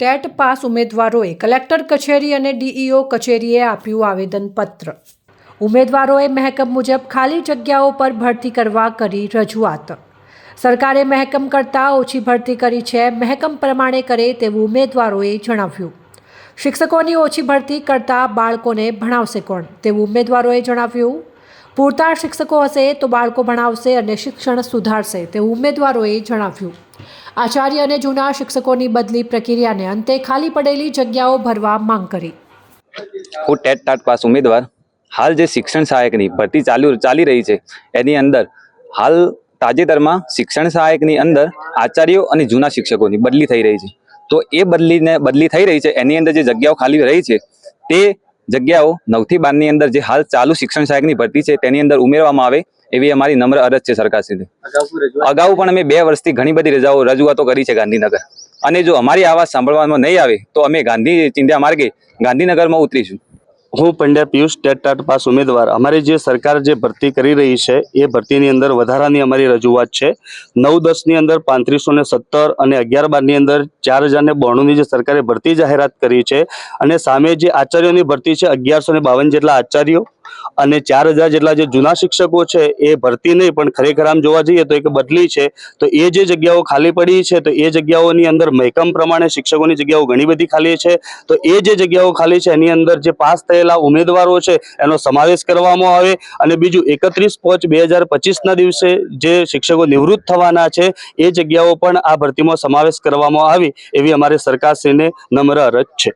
TET pass ઉમેદવારોએ collector કચેરી અને ડીઈઓ કચેરીએ આપ્યું આવેદનપત્ર. ઉમેદવારોએ મહેકમ મુજબ ખાલી જગ્યાઓ પર ભરતી કરવા કરી રજૂઆત. સરકારે મહેકમ કરતાં ઓછી ભરતી કરી છે, મહેકમ પ્રમાણે કરે તેવું ઉમેદવારોએ જણાવ્યું. શિક્ષકોની ઓછી ભરતી કરતાં બાળકોને ભણાવશે કોણ? તેવું ઉમેદવારોએ જણાવ્યું. પૂરતા શિક્ષકો હશે તો બાળકો ભણાવશે અને શિક્ષણ સુધારશે તેવું ઉમેદવારોએ જણાવ્યું. આચાર્ય અને જૂના શિક્ષકોની બદલી પ્રક્રિયાને અંતે ખાલી પડેલી જગ્યાઓ ભરવા માંગ કરી. હું ટેટ ટાટ પાસ ઉમેદવાર. હાલ જે શિક્ષણ સહાયકની ભરતી ચાલુ ચાલી રહી છે, એની અંદર હાલ તાજેતરમાં શિક્ષણ સહાયકની અંદર આચાર્યો અને જૂના શિક્ષકોની બદલી થઈ રહી છે. તો એ બદલીને, બદલી થઈ રહી છે, એની અંદર જે જગ્યાઓ ખાલી રહી છે, તે જગ્યાઓ નવથી બારની અંદર જે હાલ ચાલુ શિક્ષણ સહાયકની ભરતી છે તેની અંદર ઉમેરવામાં આવે એવી અમારી નમ્ર અરજ છે સરકારશ્રીને. અગાઉ પણ અમે બે વર્ષથી ઘણી બધી રજાઓ રજૂઆતો કરી છે ગાંધીનગર. અને જો અમારી આવાજ સાંભળવામાં નહીં આવે તો અમે ગાંધી ચિંધ્યા માર્ગે ગાંધીનગરમાં ઉતરીશું. હું Pandya Piyush TET TAT pass ઉમેદવાર. અમારી જે સરકાર જે ભરતી કરી રહી છે, એ ભરતીની અંદર વધારાની અમારી રજૂઆત છે. નવ દસની અંદર પાંત્રીસો ને સત્તર અને અગિયાર બારની અંદર ચાર હજાર ને બોણુંની જે સરકારે ભરતી જાહેરાત કરી છે અને સામે જે આચાર્યોની ભરતી છે, અગિયારસો ને બાવન જેટલા આચાર્યો અને ચાર હજાર જેટલા જે જૂના શિક્ષકો છે, એ ભરતી નહીં, પણ ખરેખર આમ જોવા જઈએ તો એક બદલી છે. તો એ જે જગ્યાઓ ખાલી પડી છે, તો એ જગ્યાઓની અંદર મહેકમ પ્રમાણે શિક્ષકોની જગ્યાઓ ઘણી બધી ખાલી છે. તો એ જે જગ્યાઓ ખાલી છે, એની અંદર જે પાસ થયેલા ઉમેદવારો છે, એનો સમાવેશ કરવામાં આવે. અને બીજું, એકત્રીસ પાંચ બે હજાર પચીસના દિવસે જે શિક્ષકો નિવૃત્ત થવાના છે, એ જગ્યાઓ પણ આ ભરતીમાં સમાવેશ કરવામાં આવી, એવી અમારી સરકારશ્રીને નમ્ર અરજ છે.